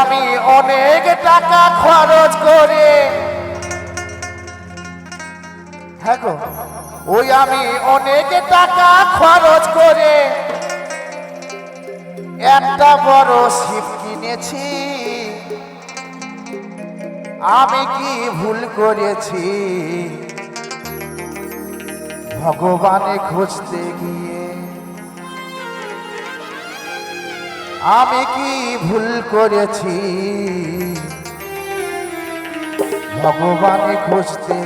আমি অনেক টাকা খরচ করে। হ্যাঁ ওই আমি অনেক টাকা খরচ করে একটা বড় শিব কিনেছি। আমি কি ভুল করেছি? ভগবানে খুঁজতে গিয়ে আমি কি ভুল করেছি? ভগবান খুঁজতে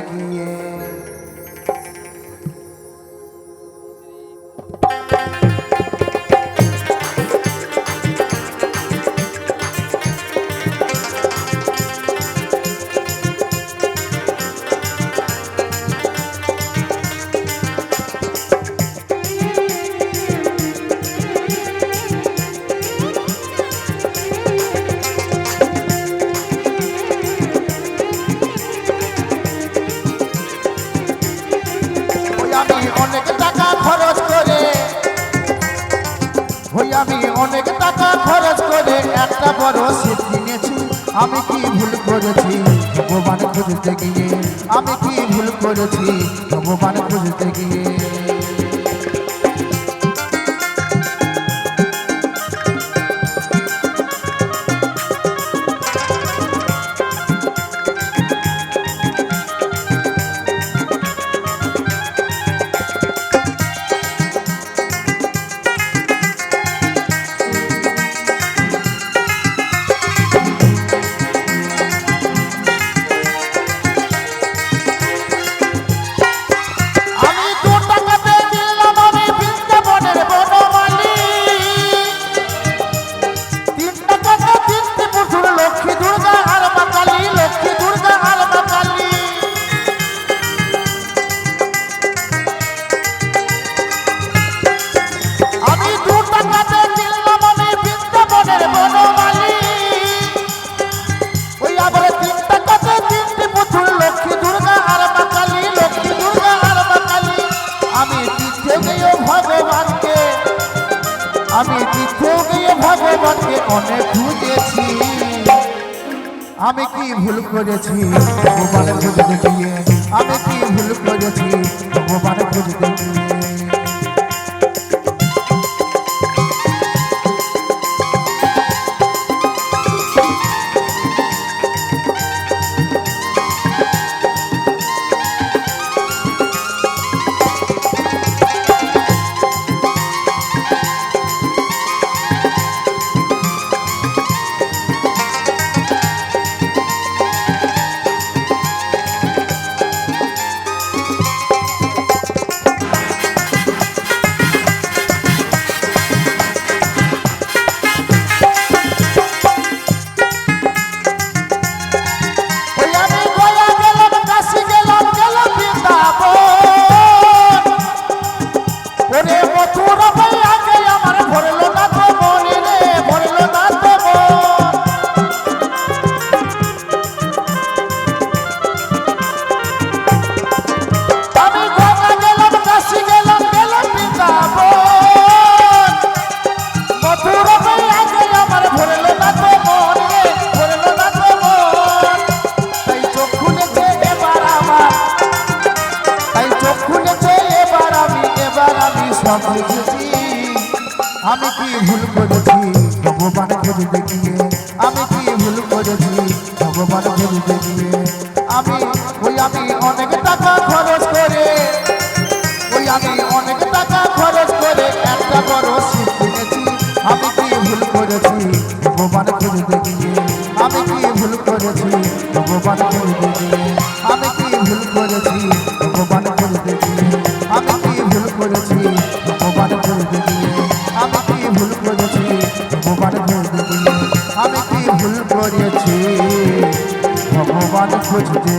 ওই আমি অনেক টাকা খরচ করে একটা বড় শীত কিনেছি। আমি কি ভুল করেছি? ভগবান খুঁজতে গিয়ে। আমি কি ভুল করেছি? ভগবান খুঁজতে গিয়ে। গিয়ে ভগবানকে, আমি দিতে গিয়ে ভগবানকে অনেক খুঁজেছি। আমি কি ভুল করেছি? ভগবানের খুঁজতে গিয়ে, আমি কি ভুল করেছি? ভগবানের খুঁজতে গিয়ে। সব বুঝেছি আমি কি ভুল করেছি? ভগবান খুঁজতে গিয়ে আমি কি ভুল করেছি? ভগবান খুঁজতে গিয়ে আমি, ওই আমি অনেক টাকা খরচ করে, ওই আমি অনেক টাকা খরচ করে একটা বড় শিব কিনেছি আমি কি ভুল করেছি? ভগবান খুঁজতে গিয়ে আমি কি ভুল করেছি? ভগবান খুঁজতে গিয়ে আমি কি ভুল করেছি? ভুল করেছি। ভগবান খুঁজতে